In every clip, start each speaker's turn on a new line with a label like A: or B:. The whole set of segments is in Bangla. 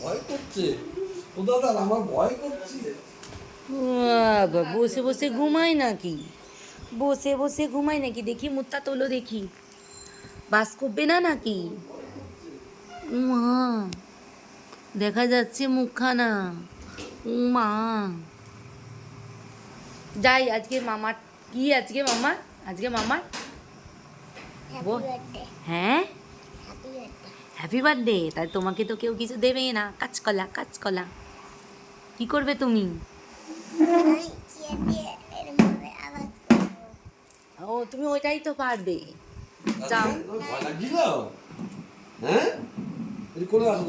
A: ভয় করছে? ও দাদা আমার ভয় করছে।
B: বসে বসে ঘুমায় নাকি? বসে বসে ঘুমায় নাকি? দেখি মুত্তা তোলো দেখি। বাস করবে না নাকি? মা দেখা যাচ্ছে মুখখানা। মা যাই আজকে মামার কি আজকে মামা আজকে মামার? হ্যাঁ? হ্যাপি বার্থডে তাই তোমাকে তো কেউ কিছু দেবেই না। কাঁচকলা কাঁচকলা। কি করবে তুমি? ও তুমি ওইটাই তো পারবে। যাও।
A: হ্যাঁ? কোলে আসো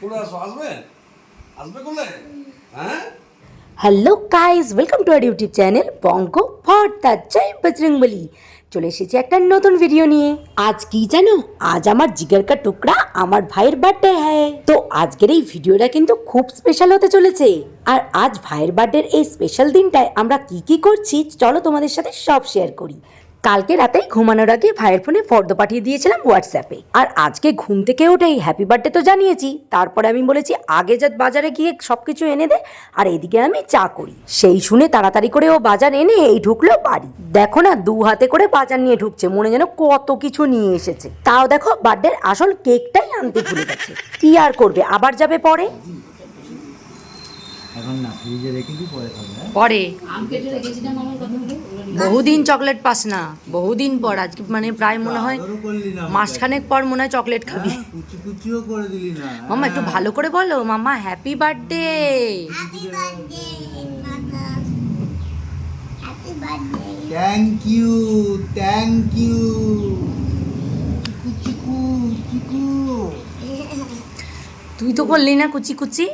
A: কোলে আসো। আসবে? আসবে কোলে? হ্যাঁ?
B: Hello guys welcome to our YouTube channel পঙ্ক ভর্তা জয় বজরংবলী চলে এসেছি একটা নতুন ভিডিও নিয়ে। আজ কি জানো? আজ আমার জিগার কা টুকরা আমার ভাইয়ের বার্থডে হ্যায় তো আজকের এই ভিডিওটা কিন্তু খুব স্পেশাল হতে চলেছে। আর আজ ভাইয়ের বার্থডের এই স্পেশাল দিনটায় আমরা কি কি করছি, চলো তোমাদের সাথে সব শেয়ার করি। কালকে রাতে ঘুমানোর আগে ভাইয়ের ফোনে ফর্দ পাঠিয়ে দিয়েছিলাম হোয়াটসঅ্যাপে আর আজকে ঘুম থেকে উঠেই হ্যাপি বার্থডে তো জানিয়েছি। তারপরে আমি বলেছি, আগে যা বাজারে গিয়ে সব কিছু এনে দে, আর এদিকে আমি চা করি। সেই শুনে তাড়াতাড়ি করে ও বাজার এনে এই ঢুকলো বাড়ি। দেখো না, দু হাতে করে বাজার নিয়ে ঢুকছে, মনে যেন কত কিছু নিয়ে এসেছে। তাও দেখো বার্থডের আসল কেকটাই আনতে ভুলে গেছে। কি আর করবে, আবার যাবে পরে?
C: এখন না ফ্রিজে রেখে দিই পরে খাবে হ্যাঁ?
B: পরে। বহুদিন চকলেট পাস না বহুদিন পর আজকে মানে প্রায় মনে হয় মাসখানেক পর মনে হয় চকলেট খাবি।
C: হ্যাঁ, কুচিও করে দিলি না
B: মামা একটু ভালো করে বলো মামা happy birthday
C: thank you thank you Chiku Chiku Chiku
B: তুই তো করলি না কুচি কুচি।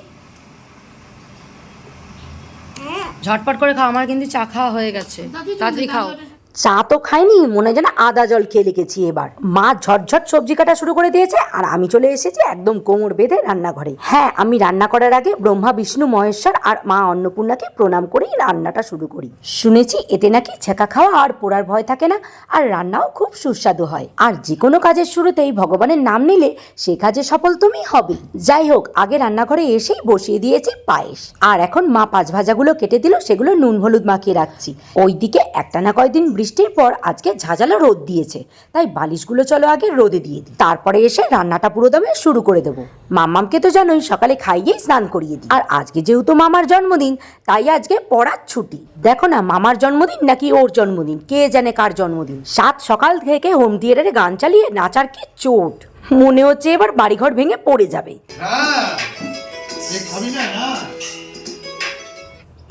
B: ঝটপট করে খাও আমার কিন্তু চা খাওয়া হয়ে গেছে। তাড়াতাড়ি খাও। চা তো খাইনি, মনে হয় যেন আদা জল খেয়ে লিখেছি এবার। মা ঝটঝট সবজি কাটা শুরু করে দিয়েছে, আর আমি চলে এসেছি একদম কোমর বেঁধে রান্নাঘরে। হ্যাঁ আমি রান্না করার আগে ব্রহ্মা, বিষ্ণু, মহেশ্বর আর মা অন্নপূর্ণাকে প্রণাম করেই রান্নাটা শুরু করি। শুনেছি এতে নাকি ছেঁকা খাওয়া আর পোড়ার ভয় থাকে না, আর রান্নাও খুব সুস্বাদু হয়। আর যে কোনো কাজের শুরুতেই ভগবানের নাম নিলে সে কাজে সফল তুমি হবে যাই হোক, আগে রান্নাঘরে এসেই বসিয়ে দিয়েছি পায়েস। আর এখন মা পাঁচ ভাজাগুলো কেটে দিল, সেগুলো নুন হলুদ মাখিয়ে রাখছি। ওইদিকে একটা না কয়দিন বৃষ্টির পর আজকে ঝাঁঝালো রোদ দিয়েছে, তাই বালিশগুলো চলো আগে রোদে দিয়ে দিই। তারপরে এসে রান্নাটা পুরো দমে শুরু করে দেবো। মামামকে তো জানোই, সকালে খাইয়েই স্নান করিয়ে দিই। আর আজকে যেহেতু মামার জন্মদিন, তাই আজকে পড়ার ছুটি। দেখো না, মামার জন্মদিন নাকি ওর জন্মদিন? কে জানে কার জন্মদিন? সাত সকাল থেকে হোম থিয়েটারে গান চালিয়ে নাচার কি চোট? মনে হচ্ছে এবার বাড়িঘর ভেঙে পড়ে যাবে।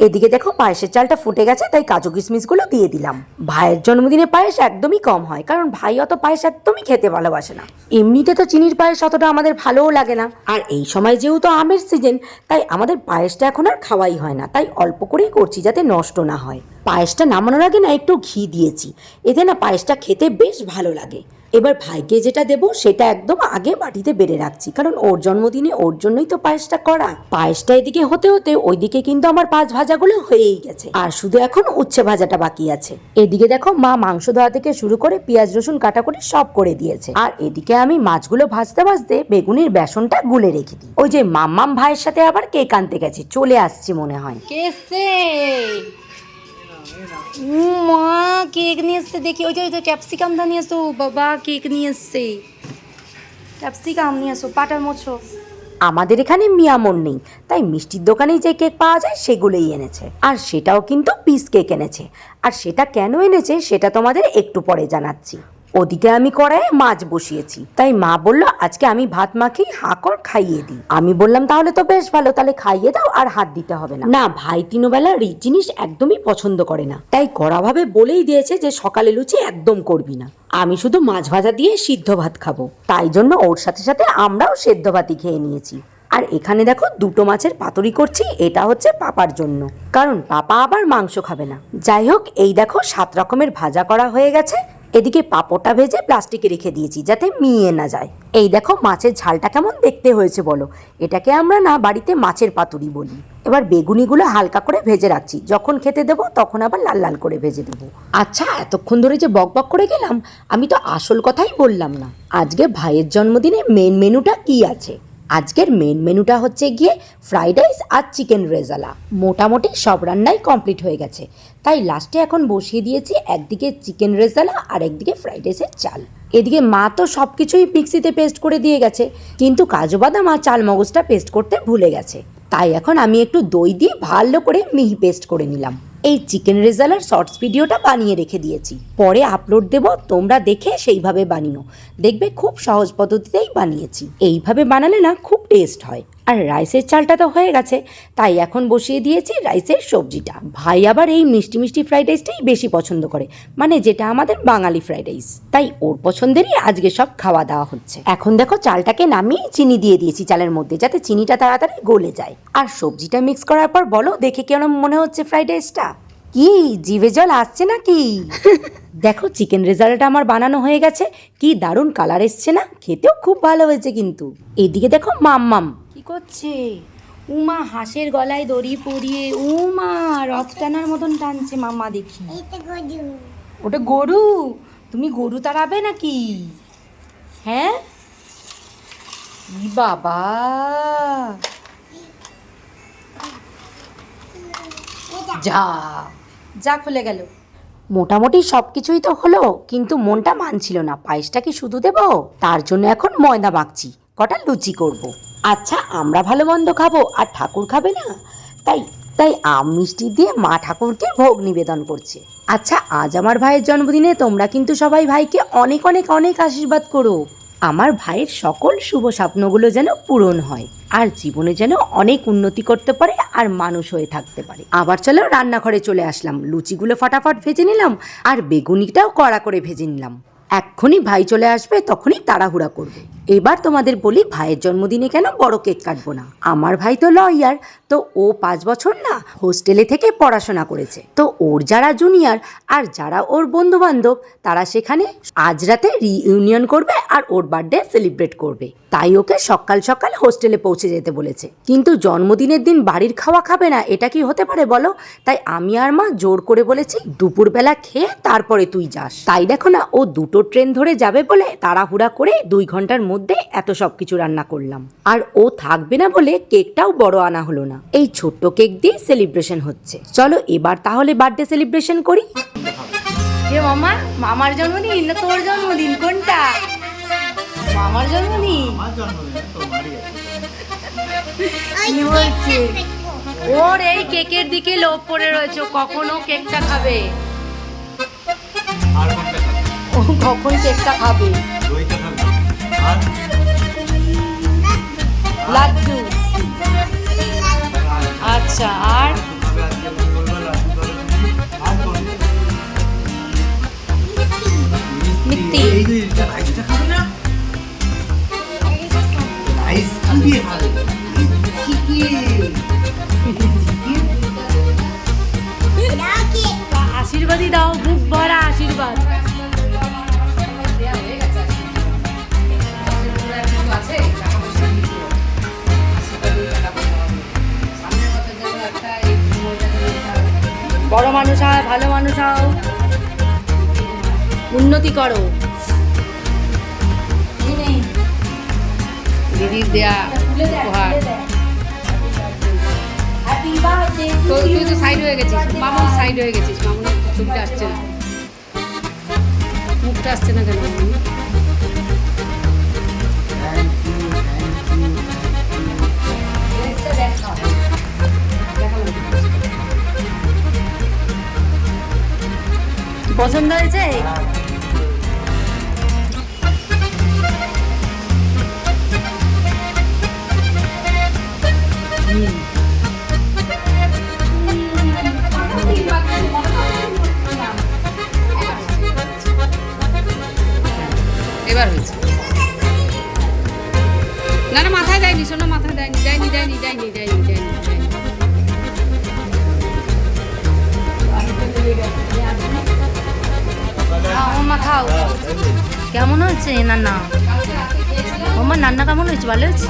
B: এদিকে দেখো পায়েসের চালটা ফুটে গেছে, তাই কাজু কিশমিশগুলো দিয়ে দিলাম। ভাইয়ের জন্মদিনে পায়েস একদমই কম হয়, কারণ ভাই অত পায়েস একদমই খেতে ভালোবাসে না। এমনিতে তো চিনির পায়েস অতটা আমাদের ভালোও লাগে না। আর এই সময় যেহেতু আমের সিজন তাই আমাদের পায়েসটা এখন আর খাওয়াই হয় না, তাই অল্প করেই করছি যাতে নষ্ট না হয়। পায়েসটা নামানোর আগে না একটু ঘি দিয়েছি, এতে না পায়েসটা খেতে বেশ ভালো লাগে। এবার ভাইকে যেটা দেবো, সেটা একদম আগে বাটিতে বেড়ে রাখছি। কারণ ওর জন্মদিনে ওর জন্যই তো পায়েসটা করা। পায়েসটা এদিকে হতে হতে ওইদিকে কিন্তু আমার পাঁচ ভাজাগুলো হয়েই গেছে। আর শুধু এখন উচ্ছে ভাজাটা বাকি আছে। এদিকে দেখো মা মাংস ধোয়া থেকে শুরু করে পেঁয়াজ, রসুন কাটা করে সব করে দিয়েছে। আর এদিকে আমি মাছগুলো ভাজতে ভাজতে বেগুনের বেসনটা গুলে রেখে দিই। ওই যে মাম্মাম ভাইয়ের সাথে আবার কেক আনতে গেছে। চলে আসছি মনে হয়। মা, কেক নিয়ে এসছে দেখি। ওই যে ওই যে ক্যাপসিকামটা নিয়ে এসো, বাবা, কেক নিয়ে এসছে। ক্যাপসিকাম নিয়ে এসো, পাটার মোছো। আমাদের এখানে মিয়ামন নেই, তাই মিষ্টির দোকানেই যে কেক পাওয়া যায়, সেগুলোই এনেছে। আর সেটাও কিন্তু পিস কেক এনেছে। আর সেটা কেন এনেছে, সেটা তোমাদের একটু পরে জানাচ্ছি। ওদিকে আমি কড়াইয়ে মাছ বসিয়েছি। তাই মা বলল, আজকে আমি ভাত মাখি হাঁকর খাইয়ে দিই। আমি বললাম, তাহলে তো বেশ ভালো, তাহলে খাইয়ে দাও, আর হাত দিতে হবে না। না, ভাই তিনবেলা রিচ জিনিস একদমই পছন্দ করে না। তাই কড়াভাবে বলেই দিয়েছে যে, সকালে লুচি একদম করবি না। আমি শুধু মাছ ভাজা দিয়ে সিদ্ধ ভাত খাব। তাই জন্য ওর সাথে সাথে আমরাও সেদ্ধ ভাতই খেয়ে নিয়েছি। আর এখানে দেখো, দুটো মাছের পাতুরি করছি, এটা হচ্ছে পাপার জন্য। কারণ পাপা আবার মাংস খাবে না। যাই হোক, এই দেখো, সাত রকমের ভাজা করা হয়ে গেছে। এদিকে পাঁপড়টা ভেজে প্লাস্টিকে রেখে দিয়েছি, যাতে মিয়ে না যায়। এই দেখো মাছের ঝালটা কেমন দেখতে হয়েছে বলো। এটাকে আমরা না বাড়িতে মাছের পাতুরি বলি। এবার বেগুনিগুলো হালকা করে ভেজে রাখছি। যখন খেতে দেবো, তখন আবার লাল লাল করে ভেজে দেবো। আচ্ছা এতক্ষণ ধরে যে বক বক করে গেলাম, আমি তো আসল কথাই বললাম না। আজকে ভাইয়ের জন্মদিনে মেন মেনুটা কি আছে? আজকের মেন মেনুটা হচ্ছে গিয়ে ফ্রাইড রাইস আর চিকেন রেজালা। মোটামুটি সব রান্নাই কমপ্লিট হয়ে গেছে। তাই লাস্টে এখন বসিয়ে দিয়েছি একদিকে চিকেন রেজালা আর একদিকে ফ্রাইড রাইসের চাল। এদিকে মা তো সব কিছুই মিক্সিতে পেস্ট করে দিয়ে গেছে, কিন্তু কাজু বাদাম আর চাল মগজটা পেস্ট করতে ভুলে গেছে। তাই এখন আমি একটু দই দিয়ে ভালো করে মিহি পেস্ট করে নিলাম। এই চিকেন রেজালার শর্টস ভিডিওটা বানিয়ে রেখে দিয়েছি। পরে আপলোড দেব, তোমরা দেখে সেইভাবে বানিও। দেখবে খুব সহজ পদ্ধতিতেই বানিয়েছি। এইভাবে বানালে না খুব টেস্ট হয়। আর রাইসের চালটা তো হয়ে গেছে। তাই এখন বসিয়ে দিয়েছি রাইসের সবজিটা। ভাই আবার এই মিষ্টি মিষ্টি ফ্রাইড রাইসটাই বেশি পছন্দ করে। মানে যেটা আমাদের বাঙালি ফ্রাইড রাইস। তাই ওর পছন্দেরই আজকে সব খাওয়া দাওয়া হচ্ছে। এখন দেখো চালটাকে নামিয়ে চিনি দিয়ে দিয়েছি চালের মধ্যে যাতে চিনিটা তাড়াতাড়ি গলে যায়। আর সবজিটা মিক্স করার পর বলো দেখে কেমন মনে হচ্ছে ফ্রাইড রাইসটা? কি জিভে জল আসছে নাকি? দেখো চিকেন রেজাল্ট আমার বানানো হয়ে গেছে। কি দারুণ কালার এসছে না? খেতেও খুব ভালো হয়েছে কিন্তু। এদিকে দেখো মাম্মাম কি করছে। উমা হাঁসের গলায় দড়ি পরিয়ে উমা রথ টানার মতন টানছে মাম্মা দেখি। ওটা গরু? তুমি গরু তাড়াবে নাকি? হ্যাঁ? বাবা। যা। যা খুলে গেল। মোটামুটি সব কিছুই তো হলো কিন্তু মনটা মানছিল না। পায়েসটা কি শুধু দেব? তার জন্য এখন ময়দা মাখছি। কটা লুচি করব। আচ্ছা আমরা ভালো মন্দ খাব আর ঠাকুর খাবে না? তাই তাই আম মিষ্টি দিয়ে মা ঠাকুরকে ভোগ নিবেদন করছে। আচ্ছা আজ আমার ভাইয়ের জন্মদিনে তোমরা কিন্তু সবাই ভাইকে অনেক অনেক অনেক আশীর্বাদ করো। আমার ভাইয়ের সকল শুভ স্বপ্নগুলো যেন পূরণ হয় আর জীবনে যেন অনেক উন্নতি করতে পারে আর মানুষ হয়ে থাকতে পারে। আবার চলো রান্নাঘরে চলে আসলাম। লুচিগুলো ফাটাফাট ভেজে নিলাম আর বেগুনিটাও কড়া করে ভেজে নিলাম। এক্ষুনি ভাই চলে আসবে, তখনই তাড়াহুড়া করবে। এবার তোমাদের বলি ভাইয়ের জন্মদিনে কেন বড় কেক কাটবো না? আমার ভাই তো লয়ার, তো ও পাঁচ বছর না হোস্টেলে থেকে পড়াশোনা করেছে। তো ওর যারা জুনিয়র আর যারা ওর বন্ধু বান্ধব তারা সেখানে আজ রাতে রিইউনিয়ন করবে আর ওর বার্থডে সেলিব্রেট করবে। তাই ওকে সকাল সকাল হোস্টেলে পৌঁছে যেতে বলেছে। কিন্তু জন্মদিনের দিন বাড়ির খাওয়া খাবে না, এটা কি হতে পারে বলো? তাই আমি আর মা জোর করে বলেছি, দুপুরবেলা খেয়ে তারপরে তুই যাস। তাই দেখো না, ও দুটো ট্রেন ধরে যাবে বলে তাড়াহুড়া করে দুই ঘণ্টার মধ্যে এত সব কিছু রান্না করলাম। আর ও থাকবে না বলে কেকটাও বড় আনা হলো না। এই ছোট্ট কেক দিয়ে সেলিব্রেশন হচ্ছে। চলো এবার তাহলে বার্থডে সেলিব্রেশন করি। মামা মামার জন্মদিন না তোর জন্মদিন? কোনটা? মামার জন্মদিন? কি বলছে ওর এই কেকের দিকে লোভ পড়ে রয়েছে। কখনো কেকটা খাবে? ও কখন কেকটা খাবে? আশীর্বাদই দাও বুক ভরা আশীর্বাদ। বড় মানুষ হয় ভালো মানুষ হও। উন্নতি করো।
D: দিদির দেয়া উপহার। তো তুই তো সাইড হয়ে গেছিস মামুন সাইড হয়ে গেছিস মামুন ছবিটা আসছে না। মুখটা আসছে না কেন?
B: পছন্দ হয়েছে? নান্না আমার নান্না কেমন হয়েছে? ভালো হয়েছে?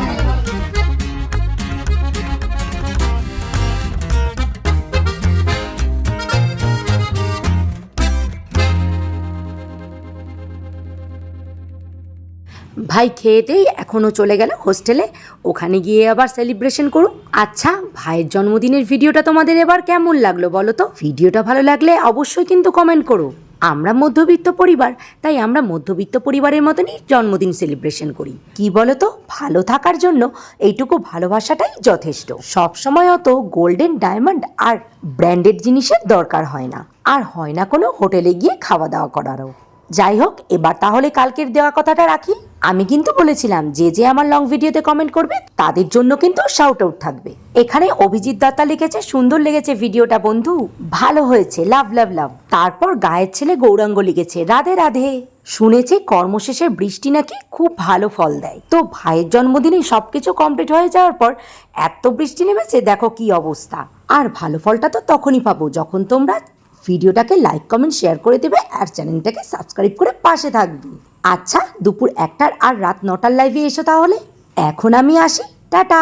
B: ভাই খেয়েতেই এখনও চলে গেল হোস্টেলে। ওখানে গিয়ে আবার সেলিব্রেশন করুক। আচ্ছা ভাইয়ের জন্মদিনের ভিডিওটা তোমাদের এবার কেমন লাগল বলো তো? ভিডিওটা ভালো লাগলে অবশ্যই কিন্তু কমেন্ট করো। আমরা মধ্যবিত্ত পরিবার, তাই আমরা মধ্যবিত্ত পরিবারের মতনই জন্মদিন সেলিব্রেশন করি। কি বলো তো ভালো থাকার জন্য এইটুকু ভালোবাসাটাই যথেষ্ট। সবসময় অত গোল্ডেন ডায়মন্ড আর ব্র্যান্ডেড জিনিসের দরকার হয় না। আর হয় না কোনো হোটেলে গিয়ে খাওয়া দাওয়া করারও। যাই হোক, এবার তাহলে কালকের দেওয়া কথাটা রাখি। আমি কিন্তু বলেছিলাম, যে যে আমার লং ভিডিওতে কমেন্ট করবে, তাদের জন্য কিন্তু শাউট আউট থাকবে। এখানে অভিজিৎ দত্তা লিখেছে, সুন্দর লেগেছে ভিডিওটা বন্ধু। ভালো হয়েছে লাভ লাভ লাভ তারপর গায়ের ছেলে গৌরাঙ্গ লিখেছে, রাধে রাধে। শুনেছি কর্মশেষে বৃষ্টি নাকি খুব ভালো ফল দেয়। তো ভাইয়ের জন্মদিনে সবকিছু কমপ্লিট হয়ে যাওয়ার পর এত বৃষ্টি নেমেছে, দেখো কি অবস্থা। আর ভালো ফলটা তো তখনই পাবো, যখন তোমরা ভিডিওটাকে লাইক কমেন্ট শেয়ার করে দেবে আর চ্যানেলটাকে সাবস্ক্রাইব করে পাশে থাকবে। আচ্ছা দুপুর একটার আর রাত নটার লাইভে এসো তাহলে। এখন আমি আসি। টাটা!